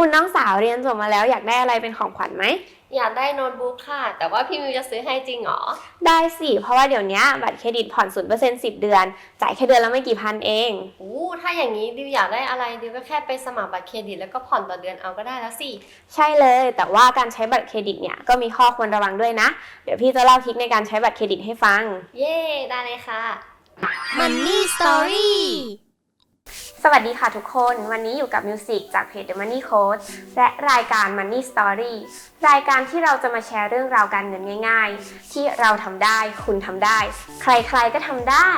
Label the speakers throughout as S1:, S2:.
S1: คุณน้องสาวเรียนจบมาแล้วอยากได้อะไรเป็นของขวัญไหม
S2: อยากได้โน้ตบุ๊กค่ะ แต่ว่าพี่มิวจะซื้อให้จริงเหรอ
S1: ได้สิ เพราะว่าเดี๋ยวนี้บัตรเครดิตผ่อนศูนเปอร์เซ็นต์สิบเดือน จ่ายแค่เดือนละไม่กี่พันเอง
S2: อู้ถ้าอย่างนี้ดิวอยากได้อะไรดิวก็แค่ไปสมัครบัตรเครดิตแล้วก็ผ่อนต่อเดือนเอาก็ได้แล้วสิ
S1: ใช่เลย แต่ว่าการใช้บัตรเครดิตเนี่ยก็มีข้อควรระวังด้วยนะ เดี๋ยวพี่จะเล่าทริคในการใช้บัตรเครดิตให้ฟัง
S2: เย่ได้เลยค่ะ
S3: Money Story
S1: สวัสดีค่ะทุกคน วันนี้อยู่กับมิวสิกจากเพจ The Money Coach และรายการ Money Story รายการที่เราจะมาแชร์เรื่องราวการเงินง่าย ๆ ที่เราทำได้ คุณทำได้ ใครๆก็ทำได้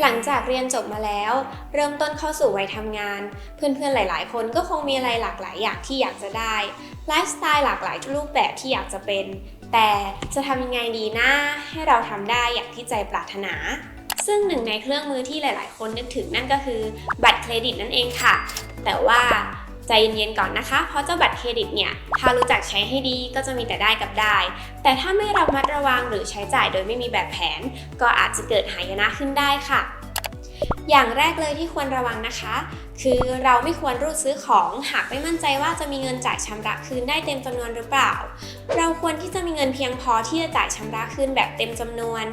S1: หลังจากเรียนจบมาแล้ว เริ่มต้นเข้าสู่วัยทำงาน เพื่อนๆหลาย ๆ คนก็คงมีอะไรหลากหลายอย่างที่อยากจะได้ไลฟ์สไตล์หลากหลายรูปแบบที่อยากจะเป็น แต่จะทำยังไงดีนะให้เราทำได้อย่างที่ใจปรารถนา ซึ่งหนึ่งในเครื่องมือที่หลาย ๆ คนนึกถึงนั่นก็คือบัตรเครดิตนั่นเองค่ะ แต่ว่าใจเย็นๆก่อนนะคะ เพราะเจ้าบัตรเครดิตเนี่ย ถ้ารู้จักใช้ให้ดีก็จะมีแต่ได้กับได้ แต่ถ้าไม่ระมัดระวังหรือใช้จ่ายโดยไม่มีแบบแผน ก็อาจจะเกิดหายนะขึ้นได้ค่ะ อย่างแรกเลยที่ควรระวังนะคะ คือเราไม่ควรรูดซื้อของหากไม่มั่นใจว่าจะมีเงินจ่ายชำระคืนได้เต็มจำนวนหรือเปล่า เราควรที่จะมีเงินเพียงพอที่จะจ่ายชำระคืนแบบเต็มจำนวน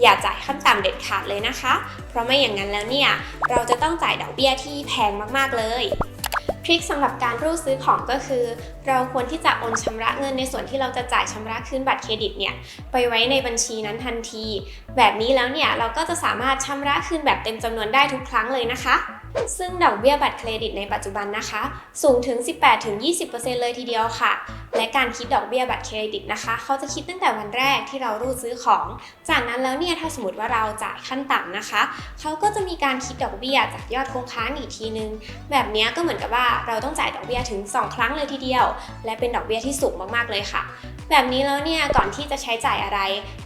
S1: อย่าจ่ายขั้นต่ำเด็ดขาดเลยนะคะ เพราะไม่อย่างนั้นแล้วเนี่ยเราจะต้องจ่ายดอกเบี้ยที่แพงมากๆเลย ริคสำหรับการรูดซื้อของก็คือ เราควรที่จะโอนชำระเงินในส่วนที่เราจะจ่ายชำระคืนบัตรเครดิตเนี่ยไปไว้ในบัญชีนั้นทันที แบบนี้แล้วเนี่ยเราก็จะสามารถชำระคืนแบบเต็มจำนวนได้ทุกครั้งเลยนะคะ ซึ่งดอกเบี้ยบัตรเครดิตในปัจจุบันนะคะ สูงถึง 18-20%เลยทีเดียวค่ะ และการคิดดอกเบี้ยบัตรเครดิตนะคะ เขาจะคิดตั้งแต่วันแรกที่เรารูดซื้อของ จากนั้นแล้วเนี่ยถ้าสมมติว่าเราจ่ายขั้นต่ำนะคะ เขาก็จะมีการคิดดอกเบี้ยจากยอดคงค้างอีกทีนึง แบบนี้ก็เหมือนกับว่าเราต้องจ่ายดอกเบี้ยถึง 2 ครั้งเลยทีเดียว และเป็นดอกเบี้ยที่สูงมากๆเลยค่ะ แบบนี้แล้วเนี่ยก่อนที่จะใช้จ่ายอะไร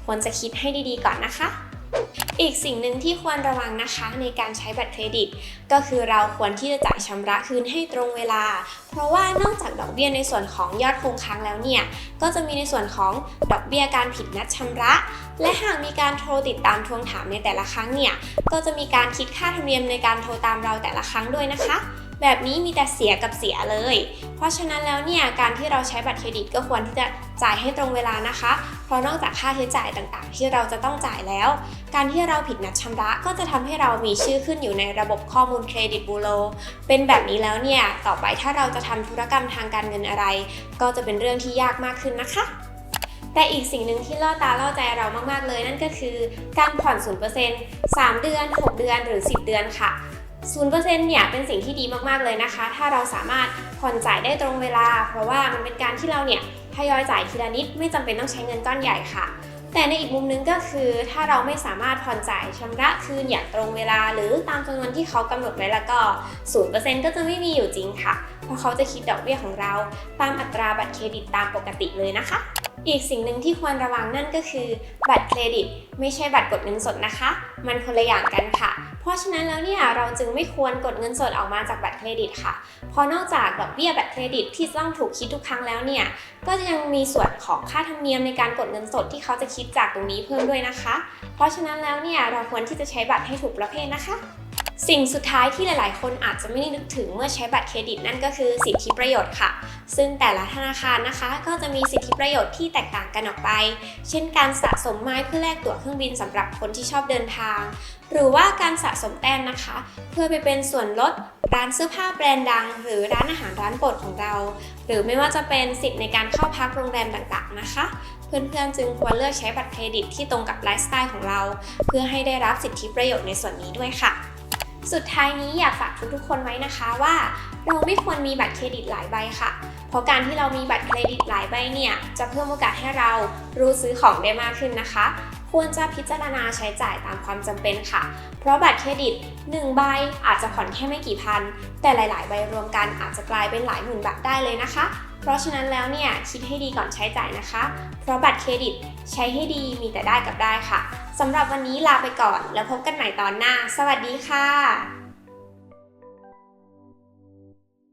S1: ควรจะคิดให้ดีๆก่อนนะคะ อีกสิ่งหนึ่งที่ควรระวังนะคะในการใช้บัตรเครดิต ก็คือเราควรที่จะจ่ายชำระคืนให้ตรงเวลา เพราะว่านอกจากดอกเบี้ยในส่วนของยอดคงค้างแล้วเนี่ย ก็จะมีในส่วนของดอกเบี้ยการผิดนัดชำระ และหากมีการโทรติดตามทวงถามในแต่ละครั้งเนี่ย ก็จะมีการคิดค่าธรรมเนียมในการโทรตามเราแต่ละครั้งด้วยนะคะ แบบนี้มีแต่เสียกับเสียเลย เพราะฉะนั้นแล้วเนี่ยการที่เราใช้บัตรเครดิตก็ควรที่จะจ่ายให้ตรงเวลานะคะ เพราะนอกจากค่าใช้จ่ายต่างๆ ที่เราจะต้องจ่ายแล้ว การที่เราผิดนัดชำระก็จะทำให้เรามีชื่อขึ้นอยู่ในระบบข้อมูลเครดิตบูโรเป็นแบบนี้แล้วเนี่ยต่อไปถ้าเราจะทำธุรกรรมทางการเงินอะไร ก็จะเป็นเรื่องที่ยากมากขึ้นนะคะแต่อีกสิ่งหนึ่งที่ล่อตาล่อใจเรามาก ๆ เลยนั่นก็คือ การผ่อน 0% 3 เดือน 6 เดือนหรือ 10 เดือนค่ะ 0%เนี่ยเป็นสิ่งที่ดีมากๆเลยนะคะ ถ้าเราสามารถผ่อนจ่ายได้ตรงเวลา เพราะว่ามันเป็นการที่เราเนี่ยทยอยจ่ายทีละนิดไม่จำเป็นต้องใช้เงินก้อนใหญ่ค่ะ แต่ในอีกมุมนึงก็คือ ถ้าเราไม่สามารถผ่อนจ่ายชำระคืนอย่างตรงเวลา หรือตามจำนวนที่เขากำหนดไว้แล้วก็ 0%ก็จะไม่มีอยู่จริงค่ะ ราะเขาจะคิดดอกเบี้ยของเรา ตามอัตราบัตรเครดิตตามปกติเลยนะคะ อีกสิ่งหนึ่งที่ควรระวังนั่นก็คือ บัตรเครดิต ไม่ใช่บัตรกดเงินสดนะคะ มันคนละอย่างกันค่ะ เพราะฉะนั้นแล้วเนี่ยเราจึงไม่ควรกดเงินสดออกมาจากบัตรเครดิตค่ะเพราะนอกจากดอกเบี้ยบัตรเครดิตที่ต้องถูกคิดทุกครั้งแล้วเนี่ยก็ยังมีส่วนของค่าธรรมเนียมในการกดเงินสดที่เขาจะคิดจากตรงนี้เพิ่มด้วยนะคะ เพราะฉะนั้นแล้วเนี่ยเราควรที่จะใช้บัตรให้ถูกประเภทนะคะ สิ่งสุดท้ายที่หลาย ๆ คนอาจจะไม่ได้นึกถึงเมื่อใช้บัตรเครดิตนั่นก็คือสิทธิประโยชน์ค่ะ ซึ่งแต่ละธนาคารนะคะ ก็จะมีสิทธิประโยชน์ที่แตกต่างกันออกไป เช่น การสะสมไม้เพื่อแลกตั๋วเครื่องบินสำหรับคนที่ชอบเดินทาง หรือว่าการสะสมแต้มนะคะ เพื่อไปเป็นส่วนลดร้านเสื้อผ้าแบรนด์ดัง หรือร้านอาหารร้านโปรดของเรา หรือไม่ว่าจะเป็นสิทธิ์ในการเข้าพักโรงแรมต่าง ๆ นะคะ เพื่อน ๆ จึงควรเลือกใช้บัตรเครดิตที่ตรงกับไลฟ์สไตล์ของเรา เพื่อให้ได้รับสิทธิประโยชน์ในส่วนนี้ด้วยค่ะ สุดท้ายนี้อยากฝากทุกๆคนไว้นะคะว่าเราไม่ควรมีบัตรเครดิตหลายใบค่ะ เพราะการที่เรามีบัตรเครดิตหลายใบเนี่ยจะเพิ่มโอกาสให้เรารู้ซื้อของได้มากขึ้นนะคะ ควรจะพิจารณาใช้จ่ายตามความจำเป็นค่ะ เพราะบัตรเครดิต 1 ใบอาจจะผ่อนแค่ไม่กี่พัน แต่หลาย ๆ ใบรวมกันอาจจะกลายเป็นหลายหมื่นบาทได้เลยนะคะ เพราะฉะนั้นแล้วเนี่ยคิดให้ดีก่อนใช้จ่ายนะคะ เพราะบัตรเครดิตใช้ให้ดีมีแต่ได้กับได้ค่ะ สำหรับวันนี้ลาไปก่อน แล้วพบกันใหม่ตอนหน้า สวัสดีค่ะ